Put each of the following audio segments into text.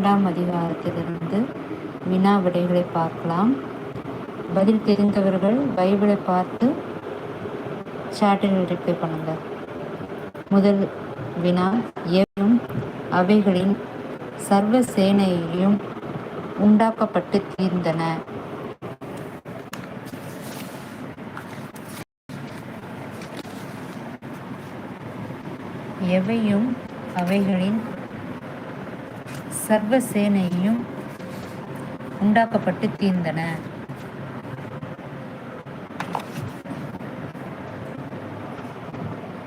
இரண்டாம் அதிகாரத்திலிருந்து வினா விடைகளை பார்க்கலாம். பதில் தெரிந்தவர்கள் பைபிளை பார்த்து சாட்டில் ரிப்ளை பண்ணுங்க. முதல் வினா எவரும் அவைகளின் சர்வ சேனையிலும் உண்டாக்கப்பட்டு தீர்ந்தன. எவையும் அவைகளின் சர்வ சேனையும் உண்டாக்கப்பட்டு தீர்ந்தன.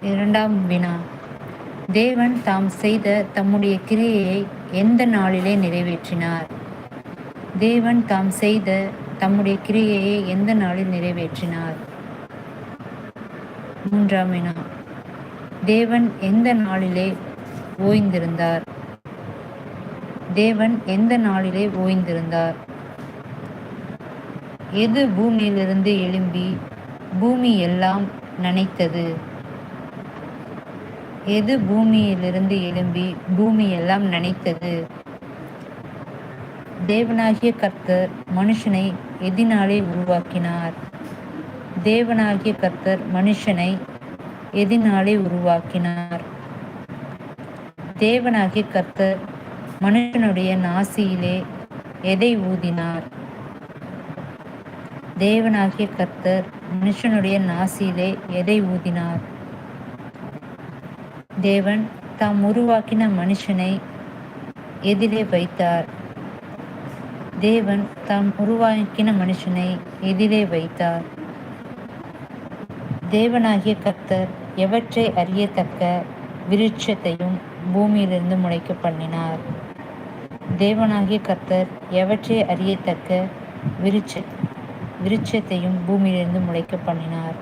இரண்டாம் வினா. தேவன் தாம் செய்த தம்முடைய கிரியையை எந்த நாளிலே நிறைவேற்றினார்? தேவன் தாம் செய்த தம்முடைய கிரியையை எந்த நாளில் நிறைவேற்றினார்? மூன்றாம் வினா. தேவன் எந்த நாளிலே ஓய்ந்திருந்தார்? தேவன் எந்த நாளிலே ஓய்ந்திருந்தார்? எது பூமியிலிருந்து எழும்பி பூமி எல்லாம் நனைத்தது? எது பூமியிலிருந்து எழும்பி பூமி எல்லாம் நனைத்தது? தேவனாகிய கர்த்தர் மனுஷனை எதினாலே உருவாக்கினார். தேவனாகிய கர்த்தர் மனுஷனை எதினாலே உருவாக்கினார். தேவனாகிய கர்த்தர் மனுஷனுடைய நாசியிலே எதை ஊதினார்? தேவனாகிய கர்த்தர் மனுஷனுடைய நாசியிலே எதை ஊதினார்? தேவன் தாம் உருவாக்கின மனுஷனை எதிலே வைத்தார். தேவன் தாம் உருவாக்கின மனுஷனை எதிலே வைத்தார். தேவனாகிய கர்த்தர் எவற்றை அறியத்தக்க விருட்சத்தையும் பூமியிலிருந்து முளைக்க பண்ணினார் தேவனாகிய கர்த்தர் எவற்றை அறியத்தக்க விருட்ச விருட்சத்தையும் பூமியிலிருந்து முளைக்க பண்ணினார்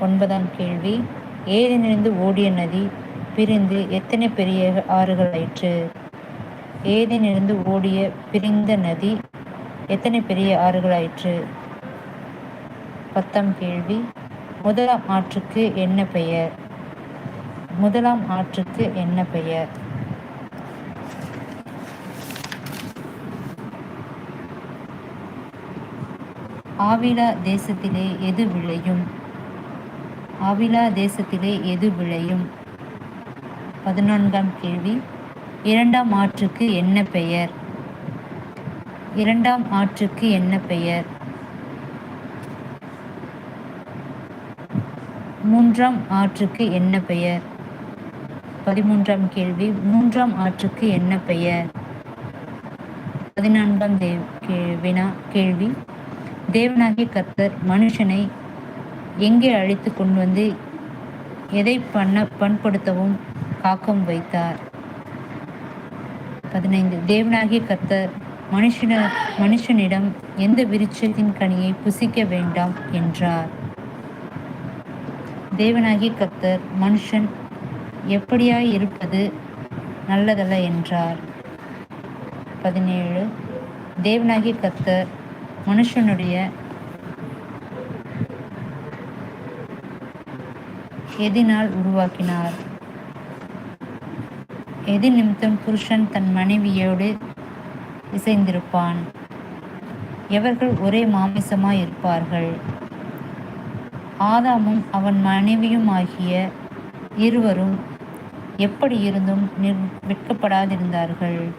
ஒன்பதாம் கேள்வி. ஏதனிலிருந்து ஓடிய நதி பிரிந்து எத்தனை பெரிய ஆறுகளாயிற்று ஏதனிலிருந்து ஓடிய பிரிந்த நதி எத்தனை பெரிய ஆறுகளாயிற்று பத்தாம் கேள்வி. முதலாம் ஆற்றுக்கு என்ன பெயர்? முதலாம் ஆற்றுக்கு என்ன பெயர்? ஆவிலா தேசத்திலே எது விளையும்? ஆவிலா தேசத்திலே எது விளையும்? பதினான்காம் கேள்வி. இரண்டாம் ஆற்றுக்கு என்ன பெயர்? இரண்டாம் ஆற்றுக்கு என்ன பெயர்? மூன்றாம் ஆற்றுக்கு என்ன பெயர்? பதிமூன்றாம் கேள்வி மூன்றாம் ஆற்றுக்கு என்ன பெயர்? பதினான்காம் தேவ் வினா கேள்வி. தேவனாகிய கர்த்தர் மனுஷனை எங்கே அழைத்து கொண்டு வந்து எதை பண்ண பண்படுத்தவும் காக்கவும் வைத்தார்? பதினைந்து. தேவனாகிய கர்த்தர் மனுஷன மனுஷனிடம் எந்த விருட்சத்தின் கனியை புசிக்க வேண்டாம் என்றார். தேவனாகிய கர்த்தர் மனுஷன் எப்படியாய் இருப்பது நல்லதல்ல என்றார். பதினேழு. தேவனாகி கர்த்தர் மனுஷனுடைய எதினால் உருவாக்கினார். எது நிமித்தம் புருஷன் தன் மனைவியோடு இசைந்திருப்பான். எவர்கள் ஒரே மாமிசமாய் இருப்பார்கள்? ஆதாமும் அவன் மனைவியும் ஆகிய இருவரும் எப்படி இருந்தும் நிர் வெட்கப்படாதிருந்தார்கள்.